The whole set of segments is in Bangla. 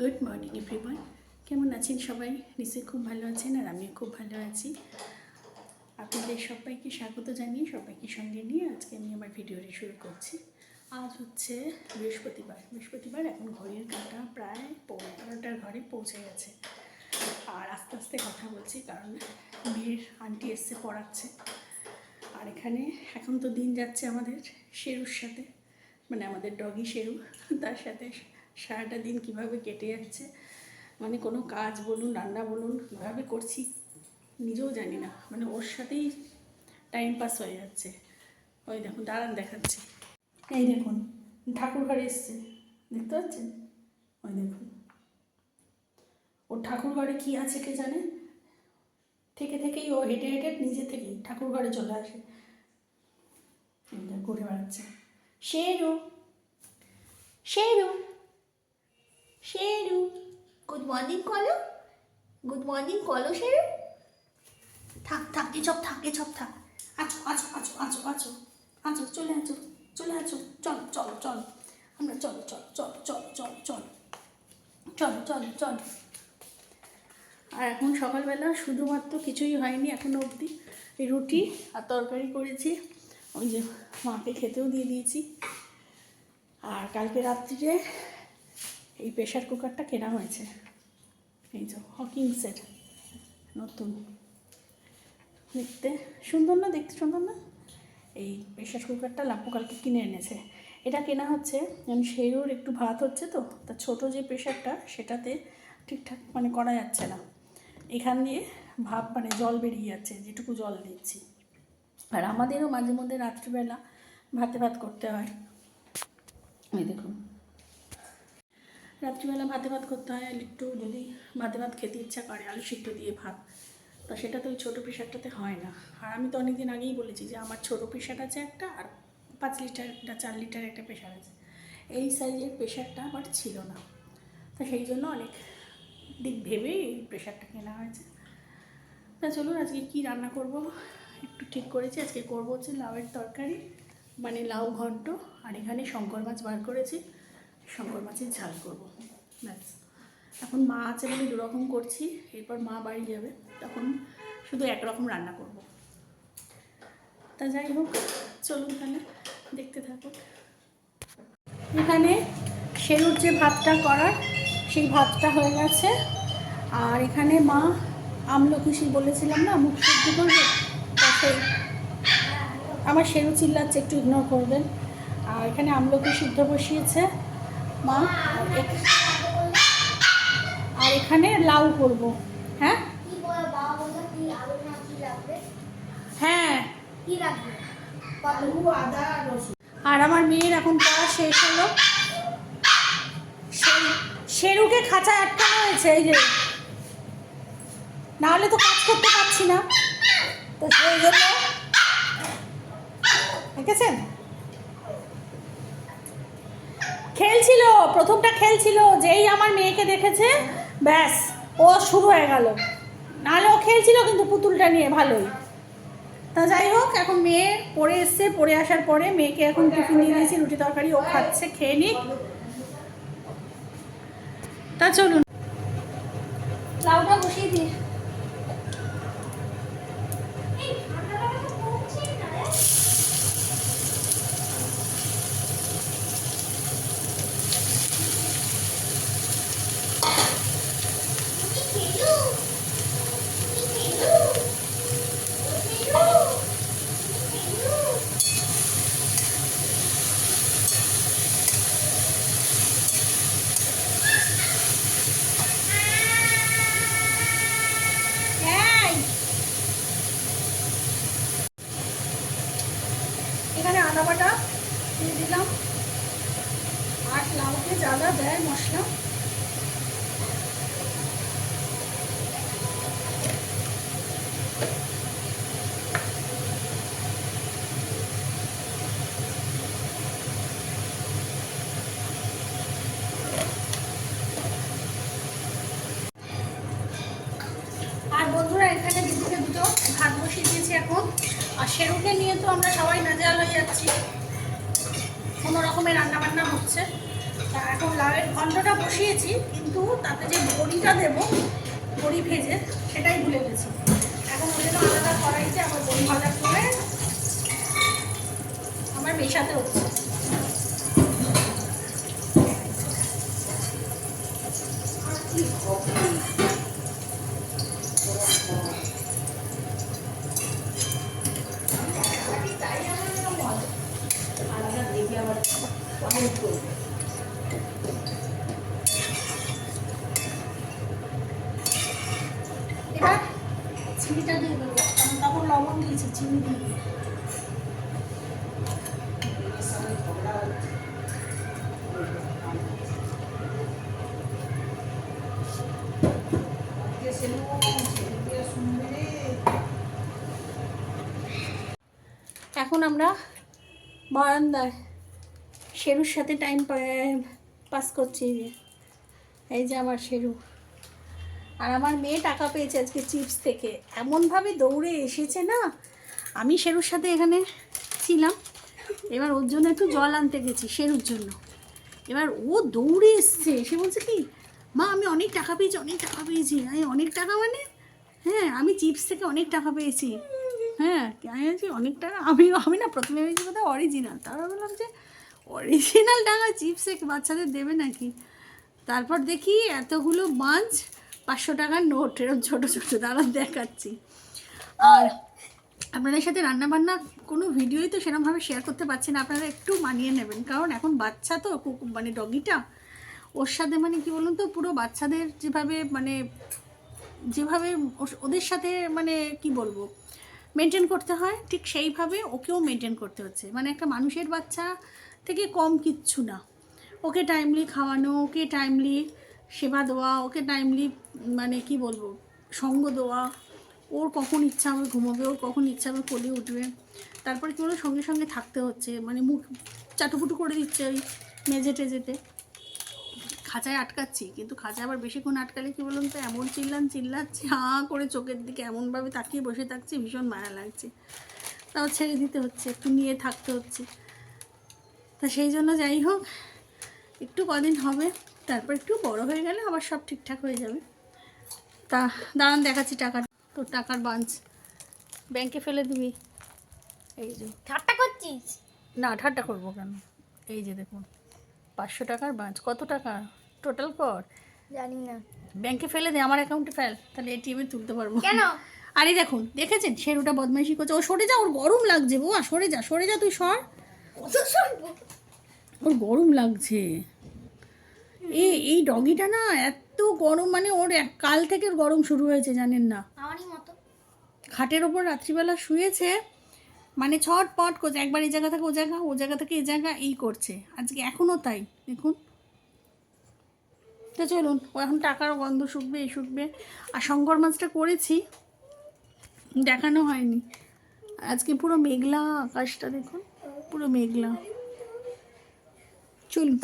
গুড মর্নিং এভরিওয়ান কেমন আছেন সবাই? নিশ্চয়ই খুব ভালো আছেন আর আমিও খুব ভালো আছি। আপনাদের সবাইকে স্বাগত জানিয়ে, সবাইকে সঙ্গে নিয়ে আজকে আমি আমার ভিডিওটি শুরু করছি। আজ হচ্ছে বৃহস্পতিবার। বৃহস্পতিবার, এখন ঘড়ির কাঁটা প্রায় পৌনে এগারোটার ঘরে পৌঁছে গেছে। আর আস্তে আস্তে কথা বলছি কারণ মেয়ের আন্টি এসছে পড়াচ্ছে। আর এখানে এখন তো দিন যাচ্ছে আমাদের শেরুর সাথে মানে আমাদের ডগি শেরু, তার সাথে সারাটা দিন কীভাবে কেটে যাচ্ছে মানে কোনো কাজ বলুন, রান্না বলুন, কীভাবে করছি নিজেও জানি না। মানে ওর সাথেই টাইম পাস হয়ে যাচ্ছে। ওই দেখুন, দাঁড়ান দেখাচ্ছি। এই দেখুন, ঠাকুর ঘরে এসছে। দেখতে পাচ্ছেন? ওই দেখুন। ওর ঠাকুর ঘরে কী আছে কে জানে? থেকে থেকেই ও হেঁটে হেঁটে নিজে থেকেই ঠাকুর ঘরে চলে আসে। ঘুরে বেড়াচ্ছে। শেরু শেরু শেরু। গুড মর্নিং কলো গুড মর্নিং কলো শেরু থাক থাক, এসব থাক এসব থাক। আছো আছো আছো আছো আছো আছো, চলে আছো চলে আছো। চল চল চল। আমরা চলো, চল চল চল চল চল। চল চল চল। আর এখন সকালবেলা শুধুমাত্র কিছুই হয়নি এখনও অবধি। রুটি আর তরকারি করেছি। ওই যে মাকে খেতেও দিয়ে দিয়েছি। আর কালকে রাত্রিরে এই প্রেশার কুকারটা কেনা হয়েছে। এই যে হকিংসের নতুন। দেখতে সুন্দর না? দেখতে সুন্দর না? এই প্রেশার কুকারটা লাপু কালকে কিনে এনেছে। এটা কেনা হচ্ছে, যেমন সেরোর একটু ভাত হচ্ছে তো, তা ছোটো যে প্রেশারটা সেটাতে ঠিকঠাক মানে করা যাচ্ছে না। এখান দিয়ে ভাব মানে জল বেরিয়ে যাচ্ছে, যেটুকু জল দিচ্ছি। আর আমাদেরও মাঝে মধ্যে রাত্রিবেলা ভাতে ভাত করতে হয়। এই দেখুন। রাত্রিবেলা ভাতে ভাত করতে হয়, আর একটু যদি ভাতে ভাত খেতে ইচ্ছা করে, আলু সিদ্ধ দিয়ে ভাত, তা সেটা তো ওই ছোটো প্রেশারটাতে হয় না। আর আমি তো অনেকদিন আগেই বলেছি যে আমার ছোটো প্রেশার আছে একটা, আর পাঁচ লিটার একটা চার লিটার একটা প্রেশার আছে। এই সাইজের প্রেশারটা আমার ছিল না। তা সেই জন্য অনেক দিক ভেবেই এই প্রেশারটা কেনা হয়েছে। তা চলুন আজকে কী রান্না করব, একটু ঠিক করেছি। আজকে করব হচ্ছে লাউয়ের তরকারি মানে লাউ ঘন্ট, আর এখানে শঙ্কর মাছ বার করেছি। শঙ্কর মাছের ঝাল করব। ব্যাস। এখন মা আছে বলে দুরকম করছি, এরপর মা বাড়ি যাবে, তখন শুধু একরকম রান্না করব। তা যাই হোক, চলুন তাহলে, দেখতে থাকুন এখানে সেরুর যে ভাতটা করার, সেই ভাতটা হয়ে গেছে। আর এখানে মা আমলকুশি বলেছিলাম না, মুখ শুদ্ধ করবে? তা সেই, আমার সেরু চিল্লাচ্ছে, একটু ইগনোর করবেন। আর এখানে আমলকি সিদ্ধ বসিয়েছে। মা, আর এখানে লাউ করব। হ্যাঁ? হ্যাঁ। আর আমার মেয়ের এখন পড়া শেষ হলো। শেরুকে খাঁচায় আটকানো হয়েছে, এই যে। নাহলে তো কাজ করতে পারছি না। তো সেই জন্য দেখেছেন খেলছিল প্রথমটা খেলছিল যেই আমার মেয়েকে দেখেছে, ব্যাস, ও শুরু হয়ে গেল। নাহলে ও খেলছিল কিন্তু পুতুলটা নিয়ে ভালোই। তা যাই হোক, এখন মেয়ে পড়ে এসছে, পড়ে আসার পরে মেয়েকে এখন টিফিন নিয়ে দিয়েছি, রুটি তরকারি, ও খাচ্ছে, খেয়ে নিক। তা চলুন। লাউটা বসিয়ে দিই এই! এখানে আদা বাটা দিয়ে দিলাম লাউকে যা দেয় মশলা। এখানে দুটো ভাত বসিয়ে দিয়েছি এখন। আর সেরুকে নিয়ে তো আমরা সবাই নাজেহাল হয়ে যাচ্ছি। কোনো রকমের রান্না বান্না হচ্ছে। তা এখন লাউয়ের ঘণ্টটা বসিয়েছি, কিন্তু তাতে যে বড়িটা দেবো, বড়ি ভেজে, সেটাই ভুলে গেছি। এখন ওই জন্য আলাদা কড়াইতে আমার বড়ি ভাজা করে আমার মেশাতে হচ্ছে। আলাদা দিয়ে দেবো তখন লবণ দিয়েছি, চিনি দিয়ে। এখন আমরা বারান্দায় শেরুর সাথে টাইম পাস করছি এই যে আমার শেরু। আর আমার মেয়ে টাকা পেয়েছে আজকে চিপস থেকে। এমনভাবে দৌড়ে এসেছে না? আমি শেরুর সাথে এখানে ছিলাম। এবার ওর জন্য একটু জল আনতে গেছি শেরুর জন্য। এবার ও দৌড়ে এসছে। সে বলছে কি, মা, আমি অনেক টাকা পেয়েছি, অনেক টাকা পেয়েছি। আমি অনেক টাকা মানে? হ্যাঁ আমি চিপস থেকে অনেক টাকা পেয়েছি। হ্যাঁ আমি বলছি, অনেক টাকা? আমি আমি না, প্রথমে ভেবেছি কোথাও অরিজিনাল তারপর বললাম যে অরিজিনাল টাকা চিপসে বাচ্চাদের দেবে নাকি? তারপর দেখি এতগুলো বাঞ্চ পাঁচশো টাকার নোট এরকম ছোটো ছোটো দাঁড়া দেখাচ্ছি। আর আপনাদের সাথে রান্নাবান্না কোনো ভিডিওই তো সেরকমভাবে শেয়ার করতে পারছি না, আপনারা একটু মানিয়ে নেবেন। কারণ এখন বাচ্চা তো মানে ডগিটা ওর সাথে মানে কি বলুন তো, পুরো বাচ্চাদের যেভাবে মানে যেভাবে ওদের সাথে মানে কি বলব মেনটেন করতে হয়, ঠিক সেইভাবে ওকেও মেনটেন করতে হচ্ছে। মানে একটা মানুষের বাচ্চা থেকে কম কিচ্ছু না। ওকে টাইমলি খাওয়ানো, ওকে টাইমলি সেবা দেওয়া, ওকে টাইমলি মানে কি বলব, সঙ্গ দেওয়া, ওর কখন ইচ্ছা হবে ঘুমোবে, ওর কখন ইচ্ছা হবে কোলে উঠবে, তারপরে কি বলো সঙ্গে সঙ্গে থাকতে হচ্ছে মানে মুখ চাটুপুটু করে দিচ্ছে ওই মেঝে টেজেতে খাঁচায় আটকাচ্ছি, কিন্তু খাঁচায় আবার বেশিক্ষণ আটকালে কি বলুন তো, এমন চিল্লান চিল্লাচ্ছে হাঁ করে চোখের দিকে এমনভাবে তাকিয়ে বসে থাকছে, ভীষণ মায়া লাগছে। তাও ছেড়ে দিতে হচ্ছে, একটু নিয়ে থাকতে হচ্ছে। তা সেই জন্য যাই হোক, একটু কদিন হবে তারপর একটু বড় হয়ে গেলে আবার সব ঠিকঠাক হয়ে যাবে। তা দাঁড়ান দেখাচ্ছি টাকা তোর টাকার বাঞ্চ ব্যাংকে ফেলে দিবি। এই যে। ঠাট্টা করছিস? না ঠাট্টা করব কেন? এই যে দেখুন পাঁচশো টাকার বাঞ্চ কত টাকা? টোটাল কর। জানি না। ব্যাংকে ফেলে দে আমার অ্যাকাউন্টে ফেল তাহলে এটিএমে তুলতে পারব। কেন? আরে দেখুন দেখেছেন? শেরুটা বদমাইশি করছে। ও সরে যা ওর গরম লাগছে বুয়া সরে যা সরে যা তুই সর। ওর গরম লাগছে। এ এই ডগিটা না এত গরম মানে ওর এক কাল থেকে ওর গরম শুরু হয়েছে জানেন না। মতো। খাটের ওপর রাত্রিবেলা শুয়েছে মানে ছটপট করছে একবার এই জায়গা থেকে ও জায়গা ও জায়গা থেকে এই জায়গা এই করছে। আজকে এখনও তাই দেখুন। তো চলুন ও এখন টাকার গন্ধ শুকবে এই শুকবে। আর শঙ্কর মাছটা করেছি দেখানো হয়নি। আজকে পুরো মেঘলা আকাশটা দেখুন পুরো মেঘলা। চলুন।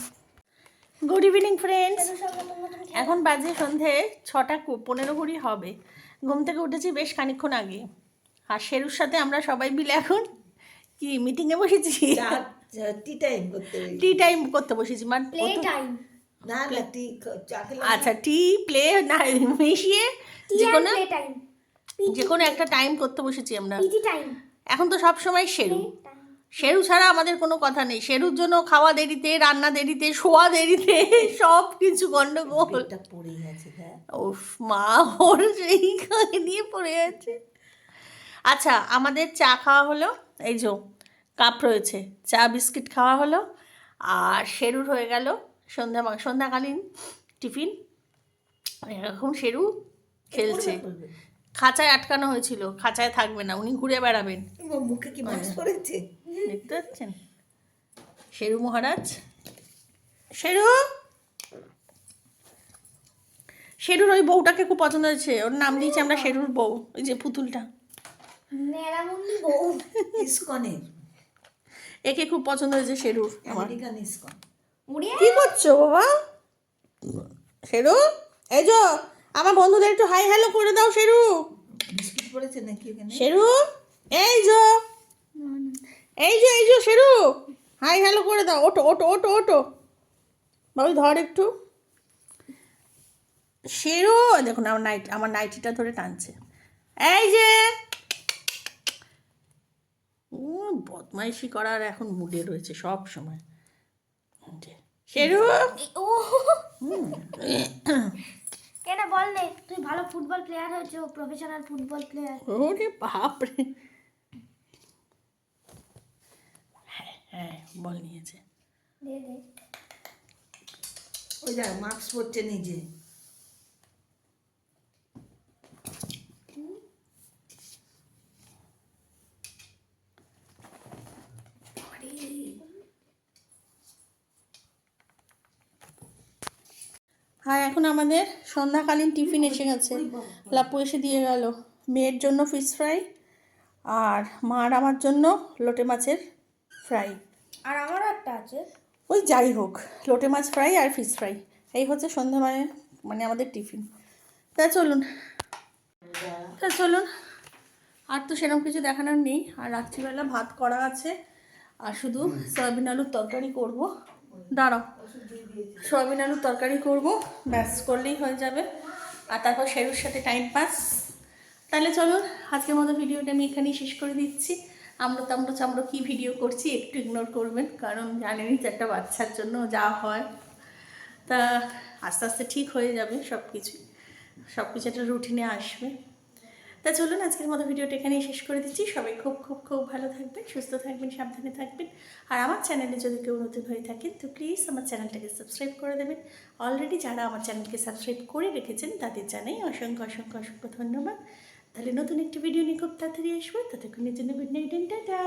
গুড ইভিনিং ফ্রেন্ডস এখন বাজে সন্ধে ছটা পনেরো কুড়ি হবে। ঘুম থেকে উঠেছি বেশ খানিকক্ষণ আগে। আর শেরুর সাথে আমরা সবাই মিলে এখন কি মিটিংয়ে বসেছি? টি টাইম করতে টি টাইম করতে বসেছি। মানে প্লে টাইম না না টি আচ্ছা টি প্লে না মিশিয়ে যে কোনো যে কোনো একটা টাইম করতে বসেছি আমরা। এখন তো সব সময় শেরু। শেরু ছাড়া আমাদের কোনো কথা নেই। শেরুর জন্য খাওয়া দেরিতে রান্না দেরিতে শোয়া দেরিতে সব কিছু গন্ডগোল পড়ে গেছে হ্যাঁ। ওফ মা ওর সেই নিয়ে পড়ে যাচ্ছে আচ্ছা আমাদের চা খাওয়া হলো। এই যে কাপ রয়েছে চা বিস্কিট খাওয়া হলো। আর শেরুর হয়ে গেল সন্ধ্যা সন্ধ্যাকালীন টিফিন। এখন শেরু খেলছে। খাঁচায় আটকানো হয়েছিল খাঁচায় থাকবে না উনি ঘুরে বেড়াবেন। মুখে কি মাছ পড়েছে? দেখতে পাচ্ছেন? শেরু মহারাজ? শেরু? শেরুর ওই বউটাকে খুব পছন্দ হয়েছে। ওর নাম দিয়েছি আমরা শেরুর বউ ওই যে পুতুলটা। ইসকনের। একে খুব পছন্দ হয়েছে শেরুর আমার। ইসকন। কি করছ বাবা? শেরু? এই যো আমার বন্ধুদের একটু হাই হ্যালো করে দাও শেরু। বিস্কিট পড়েছে নাকি ওখানে? শেরু? এই যো। এই যে এই যে শেরু। হাই হ্যালো করে দাও। ওটো ওটো ওটো ওটো বাবু ধর একটু। সেরো দেখুন আমার নাইট আমার নাইটিটা ধরে টানছে। এই যে। বদমাইশি করার এখন মুডে রয়েছে সব সময়। ও কেন বল তুই ভালো ফুটবল প্লেয়ার হয়েছো প্রফেশনাল ফুটবল প্লেয়ার ওরে বাপরে হ্যাঁ হ্যাঁ বল নিয়েছে। দে দে। ওই যা মাস্ক পরছে নিজে। আর। এখন আমাদের সন্ধ্যাকালীন টিফিন এসে গেছে। লাপু এসে দিয়ে গেল। মেয়ের জন্য ফিশ ফ্রাই আর মার আমার জন্য লোটে মাছের ফ্রাই আর আমার একটা আছে। ওই যাই হোক, লোটে মাছ ফ্রাই আর ফিশ ফ্রাই এই হচ্ছে সন্ধ্যা মানে মানে আমাদের টিফিন তা চলুন তা চলুন। আর তো সেরকম কিছু দেখানোর নেই। আর রাত্রিবেলা ভাত করা আছে। আর শুধু সয়াবিন আলুর তরকারি করব। দাঁড়াও, সয়াবিন আলুর তরকারি করব। ব্যাস, করলেই হয়ে যাবে। আর তারপর শেরুর সাথে টাইম পাস তাহলে চলুন, আজকের মতো ভিডিওটা আমি এখানেই শেষ করে দিচ্ছি। আমরা তামড়ো চামড়ো কী ভিডিও করছি একটু ইগনোর করবেন, কারণ জানেনই তো একটা বাচ্চার জন্য যা হয়। তা আস্তে আস্তে ঠিক হয়ে যাবে সব কিছুই সব কিছু একটা রুটিনে আসবে। তা চলুন আজকের মতো ভিডিওটা এখানেই শেষ করে দিচ্ছি। সবাই খুব খুব খুব ভালো থাকবেন, সুস্থ থাকবেন, সাবধানে থাকবেন। আর আমার চ্যানেলে যদি কেউ নতুন হয়ে থাকেন, তো প্লিজ আমার চ্যানেলটাকে সাবস্ক্রাইব করে দেবেন। অলরেডি যারা আমার চ্যানেলকে সাবস্ক্রাইব করে রেখেছেন, তাদের জানাই অসংখ্য অসংখ্য অসংখ্য ধন্যবাদ। তাহলে নতুন একটি ভিডিও নিয়ে খুব তাড়াতাড়ি আসব। ততক্ষণের জন্য গুড নাইট টাটা